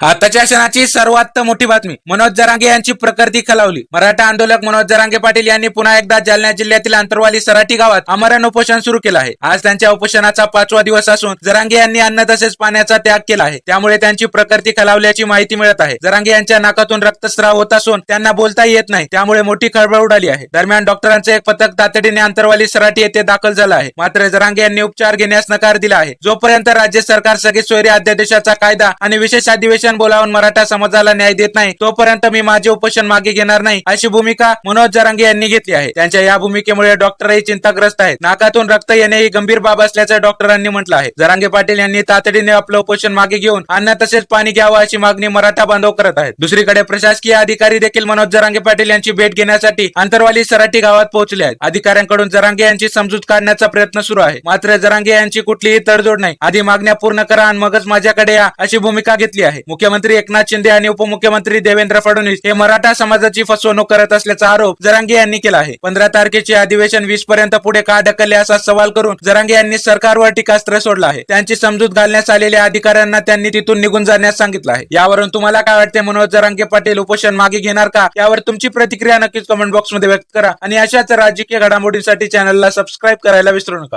आताच्या क्षणाची सर्वात मोठी बातमी. मनोज जरांगे यांची प्रकृती खालावली. मराठा आंदोलक मनोज जरांगे पाटील यांनी पुन्हा एकदा जालना जिल्ह्यातील अंतरवाली सराठी गावात आमरण उपोषण सुरू केलं आहे. आज त्यांच्या उपोषणाचा पाचवा दिवस असून जरांगे यांनी अन्न तसेच पाण्याचा त्याग केला आहे. त्यामुळे त्यांची प्रकृती खालावल्याची माहिती मिळत आहे. जरांगे यांच्या नाकातून रक्तस्राव होत असून त्यांना बोलता येत नाही. त्यामुळे मोठी खळबळ उडाली आहे. दरम्यान डॉक्टरांचे एक पथक तातडीने अंतरवाली सराठी येथे दाखल झालं आहे. मात्र जरांगे यांनी उपचार घेण्यास नकार दिला आहे. जोपर्यंत राज्य सरकार सगळी सोयरी अध्यादेशाचा कायदा आणि विशेष अधिवेशन बोलावून मराठा समाजाला न्याय देत नाही तोपर्यंत मी माझे उपोषण मागे घेणार नाही अशी भूमिका मनोज जरांगे यांनी घेतली आहे. त्यांच्या या भूमिकेमुळे डॉक्टरही चिंताग्रस्त आहेत. नाकातून रक्त येणे ही गंभीर बाब असल्याचं डॉक्टरांनी म्हटलं आहे. जरांगे पाटील यांनी तातडीने आपलं उपोषण मागे घेऊन अन्न तसेच पाणी घ्यावं अशी मागणी मराठा बांधव करत आहेत. दुसरीकडे प्रशासकीय अधिकारी देखील मनोज जरांगे पाटील यांची भेट घेण्यासाठी अंतरवाली सराठी गावात पोहोचले आहेत. अधिकाऱ्यांकडून जरांगे यांची समजूत काढण्याचा प्रयत्न सुरू आहे. मात्र जरांगे यांची कुठलीही तडजोड नाही. आधी मागण्या पूर्ण करा आणि मगच माझ्याकडे या अशी भूमिका घेतली आहे. मुख्यमंत्री एकनाथ शिंदे आणि उपमुख्यमंत्री देवेंद्र फडणवीस हे मराठा समाजाची फसवणूक करत असल्याचा आरोप जरांगे यांनी केला आहे. पंधरा तारखेचे अधिवेशन वीस पर्यंत पुढे का ढकलले असा सवाल करून जरांगे यांनी सरकारवर टीकास्त्र सोडलं आहे. त्यांची समजूत घालण्यास आलेल्या अधिकाऱ्यांना त्यांनी तिथून निघून जाण्यास सांगितलं आहे. यावरून तुम्हाला काय वाटते मनोज जरांगे पाटील उपोषण मागे घेणार का? यावर तुमची प्रतिक्रिया नक्कीच कमेंट बॉक्समध्ये व्यक्त करा आणि अशाच राजकीय घडामोडींसाठी चॅनलला सबस्क्राईब करायला विसरू नका.